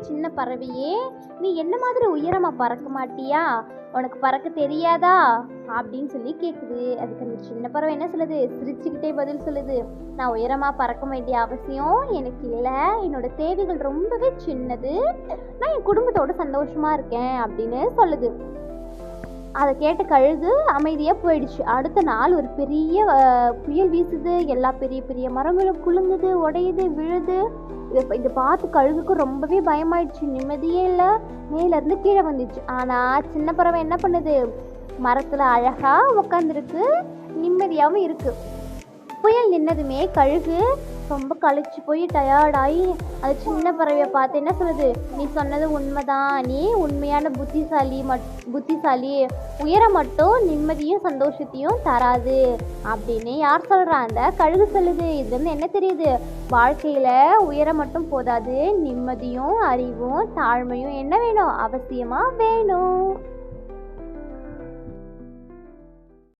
சின்ன பறவையே நீ என்ன மாதிரி உயரமாக பறக்க மாட்டியா? உனக்கு பறக்க தெரியாதா? அப்படின்னு சொல்லி கேட்குது அதுக்கு அந்த சின்ன பறவை என்ன சொல்லுது? சிரிச்சுக்கிட்டே பதில் சொல்லுது. நான் உயரமாக பறக்க வேண்டிய அவசியம் எனக்கு இல்லை. என்னோட தேவைகள் ரொம்பவே சின்னது. நான் என் குடும்பத்தோட சந்தோஷமாக இருக்கேன் அப்படின்னு சொல்லுது. அதை கேட்ட கழுகு அமைதியாக போயிடுச்சு. அடுத்த நாள் ஒரு பெரிய புயல் வீசுது. எல்லா பெரிய பெரிய மரங்களும் குலுங்குது உடையுது விழுது. இதை இதை பார்த்து கழுகுக்கு ரொம்பவே பயமாயிடுச்சு. நிம்மதியே இல்லை. மேலேருந்து கீழே வந்துச்சு. ஆனால் சின்ன பறவை என்ன பண்ணுது? மரத்தில் அழகாக உட்காந்துருக்கு நிம்மதியாகவும் இருக்குது புயல் நின்னதுமே கழுகு ரொம்ப கழிச்சு போய் டயர்டாகி அது சின்ன பறவையை பார்த்து என்ன சொல்லுது? நீ சொன்னது உண்மைதான். நீ உண்மையான புத்திசாலி மட் புத்திசாலி. உயரம் மட்டும் நிம்மதியும் சந்தோஷத்தையும் தராது. அப்படின்னு யார் சொல்கிறா அந்த கழுகு சொல்லுது. இதுலேருந்து என்ன தெரியுது? வாழ்க்கையில் உயரம் மட்டும் போதாது. நிம்மதியும் அறிவும் தாழ்மையும் என்ன வேணும்? அவசியமாக வேணும்.